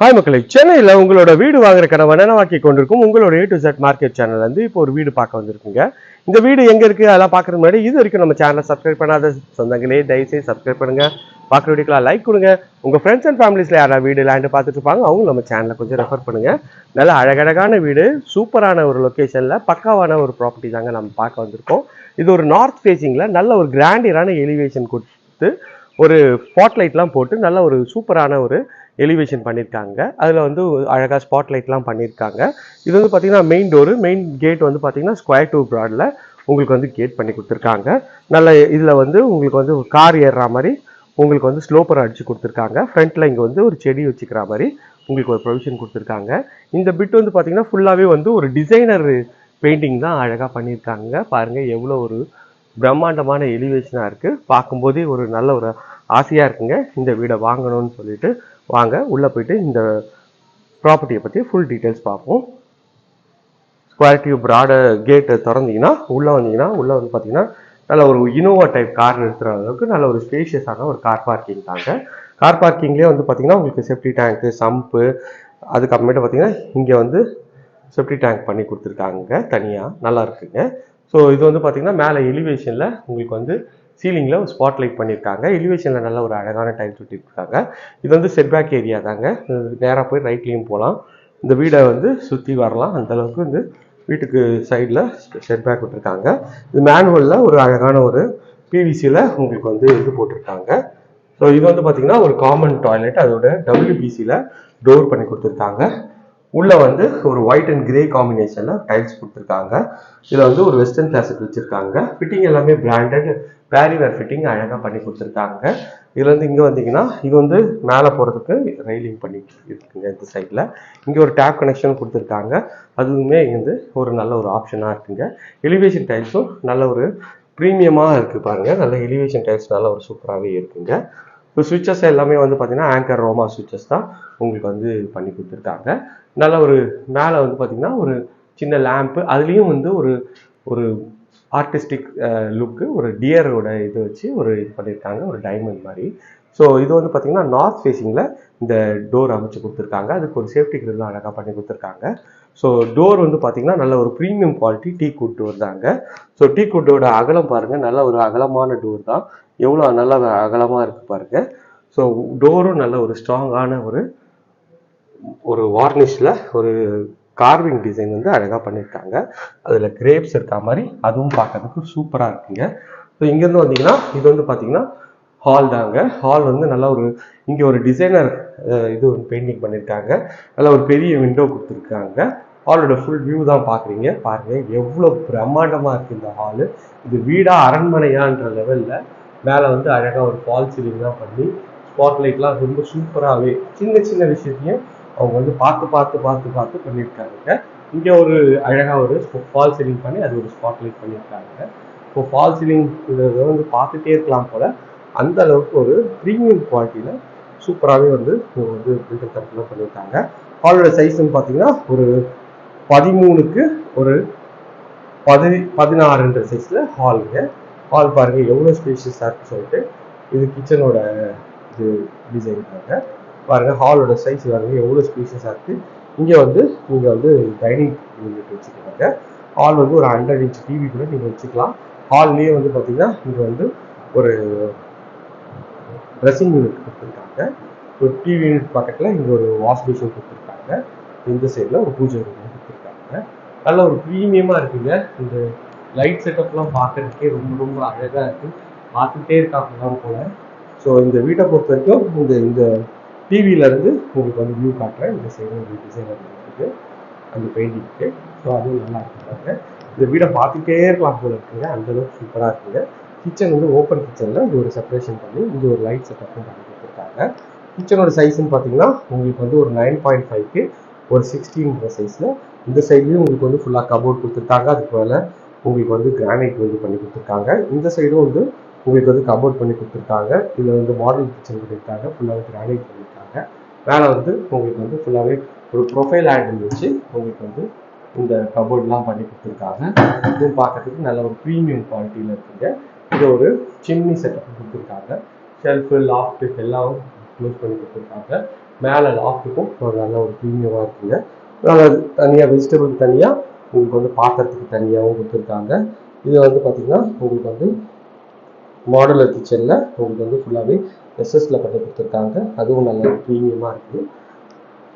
Hi மக்களே சென்னையில் உங்களோட வீடு வாங்குற கனவை நனவாக்கி கொண்டிருக்கும் உங்களோட A to Z market channel வந்து இப்போ ஒரு வீடு பார்க்க வந்திருக்குங்க. இந்த வீடு எங்கே இருக்குது அதெல்லாம் பார்க்குறது முன்னாடி இது வரைக்கும் நம்ம சேனலை சப்ஸ்கிரைப் பண்ணாத சொந்தங்களே தயவுசெய்து சப்ஸ்கிரைப் பண்ணுங்க. பார்க்குற வீடியோக்கெல்லாம் லைக் கொடுங்க. உங்கள் ஃப்ரெண்ட்ஸ் அண்ட் ஃபேமிலிஸில் யாராவது வீடு லேண்டு பார்த்துட்டு இருப்பாங்க அவங்க நம்ம சேனலை கொஞ்சம் ரெஃபர் பண்ணுங்க. நல்ல அழகழகான வீடு சூப்பரான ஒரு லொக்கேஷனில் பக்காவான ஒரு ப்ராப்பர்ட்டி தாங்க நம்ம பார்க்க வந்திருக்கோம். இது ஒரு நார்த் ஃபேஸிங்கில் நல்ல ஒரு கிராண்டியரான எலிவேஷன் கொடுத்து ஒரு ஸ்பாட்லைட்லாம் போட்டு நல்ல ஒரு சூப்பரான ஒரு எலிவேஷன் பண்ணியிருக்காங்க அதில் வந்து அழகாக ஸ்பாட் லைட்லாம் பண்ணியிருக்காங்க இது வந்து பார்த்தீங்கன்னா மெயின் டோரு மெயின் கேட் வந்து பார்த்தீங்கன்னா ஸ்கொயர் டூ ப்ராடில் உங்களுக்கு வந்து கேட் பண்ணி கொடுத்துருக்காங்க. நல்ல இதில் வந்து உங்களுக்கு வந்து கார் ஏறுற மாதிரி உங்களுக்கு வந்து ஸ்லோப்பர் அடித்து கொடுத்துருக்காங்க. ஃப்ரண்ட்டில் இங்கே வந்து ஒரு செடி வச்சுக்கிற மாதிரி உங்களுக்கு ஒரு ப்ரொவிஷன் கொடுத்துருக்காங்க. இந்த பிட் வந்து பார்த்தீங்கன்னா ஃபுல்லாகவே வந்து ஒரு டிசைனர் பெயிண்டிங் தான் அழகாக பண்ணியிருக்காங்க பாருங்கள் எவ்வளோ ஒரு பிரம்மாண்டமான எலிவேஷனாக இருக்குது பார்க்கும்போதே ஒரு நல்ல ஒரு ஆசையாக இருக்குங்க. இந்த வீடை வாங்கணும்னு சொல்லிட்டு வாங்க உள்ளே போயிட்டு இந்த ப்ராப்பர்ட்டியை பற்றி ஃபுல் டீட்டெயில்ஸ் பார்ப்போம். ஸ்கொயர் டியூப் ப்ராட கேட்டை திறந்தீங்கன்னா உள்ளே வந்தீங்கன்னா உள்ளே வந்து பார்த்தீங்கன்னா நல்ல ஒரு இனோவா டைப் கார் நிறுத்துகிற அளவுக்கு நல்ல ஒரு ஸ்பேஷியஸான ஒரு கார் பார்க்கிங் தாங்க. கார் பார்க்கிங்லேயே வந்து பார்த்தீங்கன்னா உங்களுக்கு சேஃப்டி டேங்க்கு சம்ப்பு அதுக்கப்புறமேட்டு பார்த்தீங்கன்னா இங்கே வந்து செப்டி டேங்க் பண்ணி கொடுத்துருக்காங்க தனியாக நல்லா இருக்குங்க. ஸோ இது வந்து பார்த்தீங்கன்னா மேலே எலிவேஷனில் உங்களுக்கு வந்து சீலிங்கில் ஒரு ஸ்பாட் லைட் பண்ணியிருக்காங்க. எலிவேஷனில் நல்ல ஒரு அழகான டைம் சுட்டிருக்காங்க இது வந்து செட்பேக் ஏரியா தாங்க. நேராக போய் ரைட்லேயும் போகலாம். இந்த வீடை வந்து சுற்றி வரலாம். அந்தளவுக்கு வந்து வீட்டுக்கு சைடில் செட்பேக் விட்டுருக்காங்க. இது மேனுவலில் ஒரு அழகான ஒரு பிவிசியில் உங்களுக்கு வந்து இது போட்டிருக்காங்க. ஸோ இது வந்து பார்த்தீங்கன்னா ஒரு காமன் டாய்லெட் அதோட டபிள்யூபிசியில் டோர் பண்ணி கொடுத்துருக்காங்க. உள்ள வந்து ஒரு ஒயிட் அண்ட் கிரே காம்பினேஷன்ல டைல்ஸ் கொடுத்துருக்காங்க. இதுல வந்து ஒரு வெஸ்டர்ன் கிளாஸுக்கு வச்சிருக்காங்க. ஃபிட்டிங் எல்லாமே பிராண்டட் பேரிவேர் ஃபிட்டிங் அழகா பண்ணி கொடுத்துருக்காங்க. இதுல இருந்து இங்க வந்தீங்கன்னா இது வந்து மேலே போறதுக்கு ரெயிலிங் பண்ணி இருக்குங்க இந்த சைட்ல இங்க ஒரு டேப் கனெக்ஷன் கொடுத்துருக்காங்க. அதுவுமே வந்து ஒரு நல்ல ஒரு ஆப்ஷனா இருக்குங்க. எலிவேஷன் டைல்ஸும் நல்ல ஒரு ப்ரீமியமாக இருக்குது பாருங்கள் நல்ல எலிவேஷன் டைல்ஸ் நல்ல ஒரு சூப்பராகவே இருக்குங்க. இப்போ சுவிச்சஸ் எல்லாமே வந்து பார்த்தீங்கன்னா ஆங்கர் ரோமா சுவிச்சஸ் தான் உங்களுக்கு வந்து பண்ணி கொடுத்துருக்காங்க. நல்ல ஒரு மேலே வந்து பார்த்தீங்கன்னா ஒரு சின்ன லேம்ப்பு அதுலேயும் வந்து ஒரு ஒரு ஆர்டிஸ்டிக் லுக்கு ஒரு டியரோட இது வச்சு ஒரு இது பண்ணியிருக்காங்க ஒரு டைமண்ட் மாதிரி. ஸோ இது வந்து பார்த்தீங்கன்னா நார்த் ஃபேஸிங்கில் இந்த டோர் அமைச்சு கொடுத்துருக்காங்க. அதுக்கு ஒரு சேஃப்டி கிரில்லாம் அழகாக பண்ணி கொடுத்துருக்காங்க. ஸோ டோர் வந்து பார்த்தீங்கன்னா நல்ல ஒரு premium quality teak wood door தாங்க. ஸோ டீ குட்டோட அகலம் பாருங்கள் நல்ல ஒரு அகலமான டோர் தான். எவ்வளோ நல்ல அகலமாக இருக்குது பாருங்கள் ஸோ டோரும் நல்ல ஒரு ஸ்ட்ராங்கான ஒரு ஒரு வார்னிஷில் ஒரு கார்விங் டிசைன் வந்து அழகாக பண்ணியிருக்காங்க அதில் கிரேப்ஸ் இருக்க மாதிரி அதுவும் பார்க்கறதுக்கு சூப்பராக இருக்குங்க. ஸோ இங்கேருந்து வந்தீங்கன்னா இது வந்து பார்த்தீங்கன்னா ஹால் தாங்க. ஹால் வந்து நல்லா ஒரு இங்கே ஒரு டிசைனர் இது ஒரு பெயிண்டிங் பண்ணியிருக்காங்க நல்லா ஒரு பெரிய விண்டோ கொடுத்துருக்காங்க. ஹாலோட ஃபுல் வியூ தான் பார்க்குறீங்க பாருங்க எவ்வளோ பிரம்மாண்டமாக இருக்குது இந்த ஹாலு இது வீடாக அரண்மனையான்ற லெவலில் மேலே வந்து அழகாக ஒரு ஃபால் சீலிங்லாம் பண்ணி ஸ்பாட் லைட்லாம் ரொம்ப சூப்பராகவே சின்ன சின்ன விஷயத்தையும் அவங்க வந்து பார்த்து பார்த்து பார்த்து பார்த்து பண்ணியிருக்காங்க. இங்கே ஒரு அழகாக ஒரு ஃபால் சீலிங் பண்ணி அது ஒரு ஸ்பாட் லைட் பண்ணியிருக்காங்க. இப்போ ஃபால் சீலிங் இதை வந்து பார்த்துட்டே இருக்கலாம் போல் அந்த அளவுக்கு ஒரு ப்ரீமியம் குவாலிட்டியில் சூப்பராகவே வந்து இவங்க வந்து பில்டர் தரத்தில் பண்ணியிருக்காங்க. ஹாலோட சைஸ்ன்னு பார்த்தீங்கன்னா ஒரு பதிமூணுக்கு ஒரு பதி பதினாறுன்ற சைஸில் ஹாலுங்க ஹால் பாருங்க எவ்வளோ ஸ்பேஷியஸாக இருக்குன்னு சொல்லிட்டு இது கிச்சனோட இது டிசைன் பாருங்க. பாருங்க ஹாலோட சைஸ் பாருங்க எவ்வளோ ஸ்பேஷியஸாக இருக்கு. இங்கே வந்து நீங்கள் வந்து டைனிங் யூனிட் வச்சுக்கிறாங்க ஹால் வந்து ஒரு ஹண்ட்ரட் இன்ச் டிவி கூட நீங்கள் வச்சுக்கலாம். ஹால்லேயே வந்து பார்த்தீங்கன்னா இங்கே வந்து ஒரு ட்ரெஸ்ஸிங் யூனிட் கொடுத்துருக்காங்க. ஒரு டிவி யூனிட் பக்கத்தில் இங்கே ஒரு வாஷ் மிஷின் கொடுத்துருக்காங்க. இந்த சைடில் ஒரு பூஜை ரூம் கொடுத்துருக்காங்க. நல்ல ஒரு ப்ரீமியமாக இருக்குங்க. இந்த லைட் செட்டப்லாம் பார்க்குறதுக்கே ரொம்ப ரொம்ப அழகாக இருக்குது பார்த்துட்டே இருக்காங்கலாம் போல. ஸோ இந்த வீட்டை பொறுத்த வரைக்கும் இந்த இந்த டிவியிலேருந்து உங்களுக்கு வந்து வியூ காட்டுறேன். இந்த சைடு ஒரு டிசைனர் இருக்குது அந்த பெயிண்டிங்க்கு ஸோ அதுவும் நல்லா இருக்குங்க. இந்த வீடை பார்த்துட்டே இருக்கலாம் போல இருக்குங்க. அந்தளவுக்கு சூப்பராக இருக்குங்க. கிச்சன் வந்து ஓப்பன் கிச்சனில் இது ஒரு செப்பரேஷன் பண்ணி இங்கே ஒரு லைட் செட்டப்பும் பண்ணி கொடுத்துருக்காங்க. கிச்சனோட சைஸ்ன்னு பார்த்தீங்கன்னா உங்களுக்கு வந்து ஒரு நைன் பாயிண்ட் ஃபைவ்க்கு ஒரு சிக்ஸ்டீன்ற சைஸில் இந்த சைட்லேயும் உங்களுக்கு வந்து ஃபுல்லாக கபோர்ட் கொடுத்துருக்காங்க. அதுக்கு மேலே உங்களுக்கு வந்து கிரானைட் வந்து பண்ணி கொடுத்துருக்காங்க. இந்த சைடும் வந்து உங்களுக்கு வந்து கபோர்ட் பண்ணி கொடுத்துருக்காங்க. இதில் வந்து மாடல் கிச்சன் பண்ணியிருக்காங்க. ஃபுல்லாகவே கிரானைட் பண்ணியிருக்காங்க. மேலே வந்து உங்களுக்கு வந்து ஃபுல்லாகவே ஒரு ப்ரொஃபைல் ஹேண்டில் வச்சு உங்களுக்கு வந்து இந்த கபோர்ட்லாம் பண்ணி கொடுத்துருக்காங்க. இதுவும் பார்க்கறதுக்கு நல்ல ஒரு ப்ரீமியம் குவாலிட்டியில் இருக்குங்க. இது ஒரு சிம்னி செட்டப் கொடுத்துருக்காங்க. ஷெல்ஃபு லாஃப்ட் எல்லாம் க்ளோஸ் பண்ணி கொடுத்துருக்காங்க. மேலே லாஃப்ட்டுக்கும் ஒரு நல்ல ஒரு ப்ரீமியமாக இருக்குங்க. நல்ல தனியாக வெஜிடபிள் தனியாக உங்களுக்கு வந்து பாத்திரத்துக்கு தனியாகவும் கொடுத்துருக்காங்க. இது வந்து பார்த்திங்கன்னா உங்களுக்கு வந்து மாடுலர் கிச்சனில் உங்களுக்கு வந்து ஃபுல்லாகவே எஸ்எஸ்ல பண்ணி கொடுத்துருக்காங்க. அதுவும் நல்ல ப்ரீமியமாக இருக்குது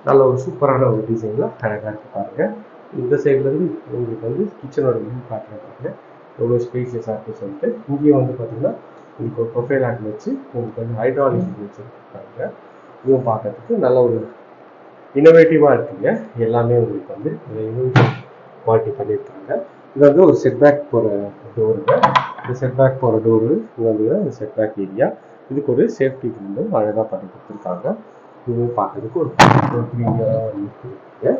நல்ல ஒரு சூப்பரான ஒரு டிசைனில் அழகாக இருக்கு பாருங்கள் இந்த சைட்லேருந்து உங்களுக்கு வந்து கிச்சனோட வியூ காட்டுறேன் பாருங்கள் எவ்வளோ ஸ்பேசியஸாக இருக்குன்னு சொல்லிட்டு இங்கேயும் வந்து பார்த்தீங்கன்னா உங்களுக்கு ஒரு ப்ரொஃபைல் ஆட் வச்சு உங்களுக்கு வந்து ஹைட்ராலிக் வச்சுருக்காங்க. இதுவும் பார்க்கறதுக்கு நல்ல ஒரு இன்னோவேட்டிவாக இருக்குங்க. எல்லாமே உங்களுக்கு வந்து குவாலிட்டி பண்ணியிருக்காங்க. இது வந்து ஒரு செட்பேக் போகிற டோருங்க இந்த செட்பேக் போகிற டோரு இது வந்து இந்த செட்பேக் ஏரியா இதுக்கு ஒரு சேஃப்டி வந்து அழகாக பண்ணி கொடுத்துருக்காங்க. இதுவும் பார்க்கறதுக்கு ஒரு ஒரு இருக்குங்க.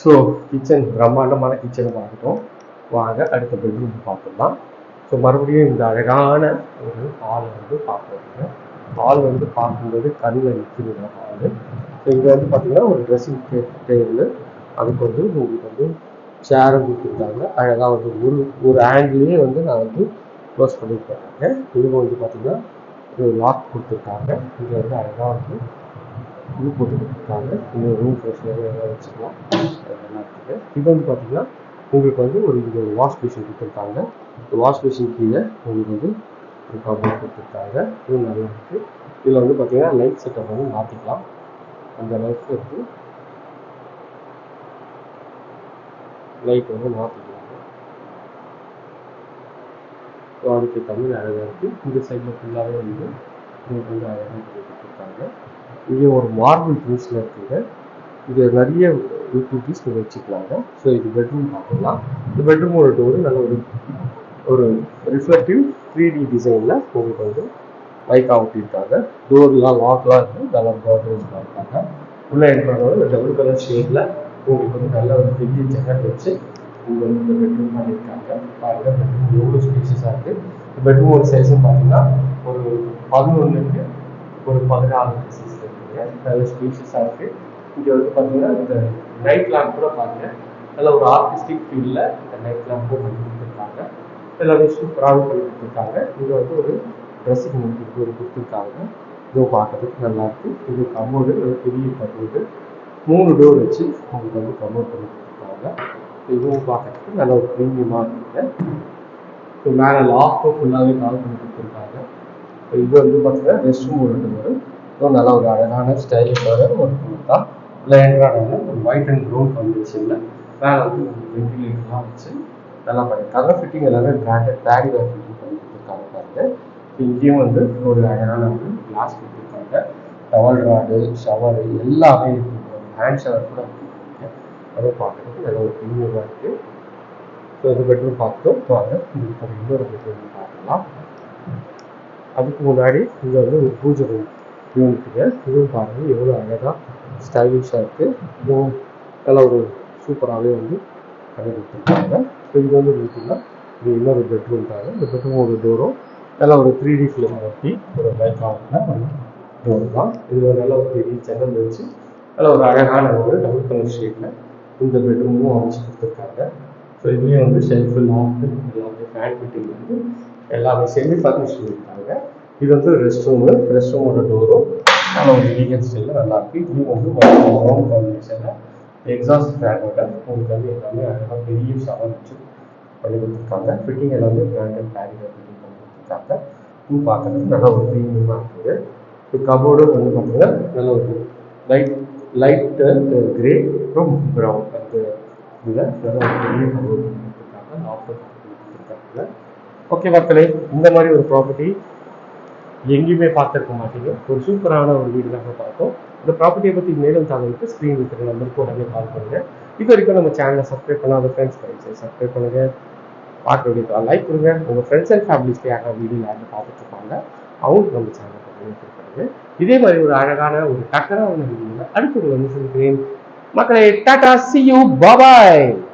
ஸோ கிச்சன் பிரம்மாண்டமான கிச்சனை பார்த்துட்டோம். வாங்க அடுத்த பெட்ரூம் பார்த்துடலாம். ஸோ மறுபடியும் இந்த அழகான ஒரு ஹால் வந்து பார்க்குறதுங்க. ஹால் வந்து பார்க்கும்போது கண்ணில் நிற்கிறது ஹாலு ஸோ இங்கே வந்து பார்த்தீங்கன்னா ஒரு ட்ரெஸ்ஸிங் டேபிள் அதுக்கு வந்து உங்களுக்கு வந்து சேரும் கொடுத்துருக்காங்க. அழகாக வந்து ஒரு ஒரு ஆங்கிலேயே வந்து நான் வந்து க்ளோஸ் பண்ணியிருக்காங்க இதுக்கு வந்து பார்த்தீங்கன்னா ஒரு லாக் கொடுத்துருக்காங்க. இங்கே வந்து அழகாக வந்து இது போட்டு கொடுத்துருக்காங்க இந்த ரூம் ஃப்ரெஷ்ஷாக எல்லாம் வச்சுக்கலாம். நல்லா இது வந்து பார்த்தீங்கன்னா உங்களுக்கு வந்து ஒரு இங்கே ஒரு வாஷ் மிஷின் கொடுத்துருக்காங்க. வாஷ் மிஷின் கீழே உங்களுக்கு வந்து ஒரு கபோர்ட் கொடுத்துருக்காங்க. இது நல்லா இருக்குது இதில் வந்து பார்த்தீங்கன்னா லைட் செட்டப் வந்து மாற்றிக்கலாம் அந்த லைஃப் இருக்குது லைட் வந்து மாற்றிக்கலாம் ஸோ அதுக்கு தமிழ் அழகாக இருக்குது இந்த சைடில் ஃபுல்லாகவே வந்து உங்களுக்கு வந்து அழகாக கொடுத்துருக்காங்க. இங்கே ஒரு மார்பிள் ஃபினிஷில் இருக்குங்க இது நிறைய யூட்டிலிட்டிஸ் நீங்கள் வச்சுக்கலாங்க ஸோ இது பெட்ரூம் பார்க்கலாம் இந்த பெட்ரூமோட டோரு நல்ல ஒரு ஒரு ரிஃப்ளெக்டிவ் த்ரீ டி டிசைனில் உங்களுக்கு வந்து லைக் ஒட்டியிருக்காங்க டோர்லாம் லாக்லாம் இருக்குது நல்ல கோட்ரேஜ்லாம் இருக்காங்க. உள்ளே இருக்கிறவங்க டபுள் கலர் ஷேடில் உங்களுக்கு வந்து நல்ல ஒரு பெரிய ஜெகட் வச்சு இங்கே வந்து இந்த பெட்ரூம் பண்ணியிருக்காங்க பாருங்கள் பெட்ரூம் எவ்வளோ ஸ்பேஷஸாக இருக்குது இந்த பெட்ரூமோட சைஸும் பார்த்தீங்கன்னா ஒரு பதினொன்றுக்கு ஒரு பதினாலு சைஸில் இருக்குங்க. நல்ல ஸ்பேஷஸாக இருக்குது இங்கே வந்து பார்த்தீங்கன்னா இந்த நைட் லேம்ப் கூட பாருங்க. நல்ல ஒரு ஆர்டிஸ்டிக் ஃபீல்டில் இந்த நைட் லேம்பும் பண்ணி கொடுத்துருக்காங்க. எல்லாமே சூப்பராகவும் பண்ணி கொடுத்துருக்காங்க. இது வந்து ஒரு ட்ரெஸ்ஸிங் ஒரு கொடுத்துருக்காங்க. இதுவும் பார்க்கறதுக்கு நல்லா இருக்கு. இது கமோடு ஒரு பெரிய கமோடு மூணு டோர் வச்சு உங்களுக்கு வந்து கமோட் பண்ணி கொடுத்துருக்காங்க. இதுவும் பார்க்கறதுக்கு நல்ல ஒரு ப்ரீமியமாக இருக்குங்க. இப்போ மேலே லாக்கும் ஃபுல்லாகவே கால் பண்ணி கொடுத்துருக்காங்க. இப்போ இது வந்து பார்த்தீங்கன்னா ரெஸ்ட் ரூம் ரெண்டு வரும் இதுவும் நல்ல ஒரு அழகான ஸ்டைலிஷான ஒரு இல்லை என்ட்ரான ஒரு ஒயிட் அண்ட் ப்ரௌன் காம்பினேஷனில் மேலே வந்து வெண்டிலேட்டர்லாம் வச்சு நல்லா பண்ணி கலர் ஃபிட்டிங் எல்லாமே பிராண்டட் பேரி வேர் ஃபிட்டிங் பண்ணி கொடுத்துருக்காங்க பாருங்க. இங்கேயும் வந்து ஒரு அழகான ஒரு கிளாஸ் கொடுத்துருக்காங்க. டவல் ராடு ஷவர் எல்லாமே ஹேண்ட் ஷவர் கூட கொடுத்துருக்காங்க. அதை பார்க்குறதுக்கு நல்ல ஒரு ப்ரீமியமாக இருக்குது ஸோ இது பெட்ரூம் பார்த்தோம் வாங்க இதுக்கு இன்னொரு பெட்ரூம் பார்க்கலாம். அதுக்கு முன்னாடி இங்கே வந்து ஒரு பூஜை ரூம் யூனிட்டுங்க இதுவும் பாருங்கள் எவ்வளோ அழகாக ஸ்டைலிஷாக இருக்குது இதுவும் நல்லா ஒரு சூப்பராகவே வந்து பண்ணி கொடுத்துருக்காங்க ஸோ இது வந்து பார்த்தீங்கன்னா இது இன்னொரு பெட்ரூம் தாங்க இந்த பெட்ரூம் ஒரு டோரும் நல்ல ஒரு த்ரீ டி ஃபிலிம் ஒட்டி ஒரு லைட் டோர் தான். இது ஒரு நல்ல ஒரு பெரிய ஜன்னல் வச்சு நல்ல ஒரு அழகான ஒரு டபுள் கலர் ஷேட்டில் இந்த பெட்ரூமும் அமைச்சு கொடுத்துருக்காங்க. ஸோ இதுலேயும் வந்து ஷெல்ஃபு லாஃப்ட் எல்லாமே ஃபேன் ஃபிட்டிங் வந்து எல்லாமே சேர்ந்து ஃபர்னிஷ் பண்ணியிருக்காங்க. இது வந்து ரெஸ்ட் ரூமு ரெஸ்ட் ரூமோட டோரும் நல்ல ஒரு எலிகன் ஸ்டைலில் நல்லா இதுவும் வந்து ப்ரௌன் காம்பினேஷனில் எக்ஸாஸ்ட் ஃபேனோட உங்களுக்கு வந்து எல்லாமே அழகாக பெரிய ஷவர் வச்சு பண்ணி கொடுத்துருக்காங்க ஃபிட்டிங் எல்லாமே பிராண்டட் பேரில் பண்ணி கொடுத்துருக்காங்க இது பார்க்கறதுக்கு நல்ல ஒரு ப்ரீமியமாக இருக்குது இது கபோர்டு வந்து பார்த்தீங்கன்னா நல்ல ஒரு லைட் லைட்டு கிரே அப்புறம் ப்ரௌன் அந்த இதில் நல்ல ஒரு பெரிய கபோர்டு கொடுத்துருக்காங்க ஆஃபர் கொடுத்துருக்காங்க ஓகே மக்களே இந்த மாதிரி ஒரு ப்ராப்பர்ட்டி எங்கேயுமே பார்த்துருக்க மாட்டீங்க. ஒரு சூப்பரான ஒரு வீடு தாங்க பார்த்தோம். இந்த ப்ராப்பர்ட்டியை பற்றி மேலும் தகவலுக்கு ஸ்க்ரீன் இருக்கிற நம்பருக்கு உடனே கால் பண்ணுங்கள் இது வரைக்கும் நம்ம சேனலை சப்ஸ்கிரைப் பண்ணாத ஃப்ரெண்ட்ஸ் கிடைச்சு சப்ஸ்கிரைப் பண்ணுங்க. பார்க்க லைக் கொடுங்க. உங்கள் ஃப்ரெண்ட்ஸ் அண்ட் ஃபேமிலிஸ்க்கு யாராவது வீடியோ யாரும் பார்த்துட்டு இருப்பாங்க அவங்களுக்கு நம்ம சேனலை பண்ணுங்க இதே மாதிரி ஒரு அழகான ஒரு டக்கரான வீடியோவில் அடுத்து வந்து சொல்கிறேன் மக்களே டாடா சி யூ பாபாய்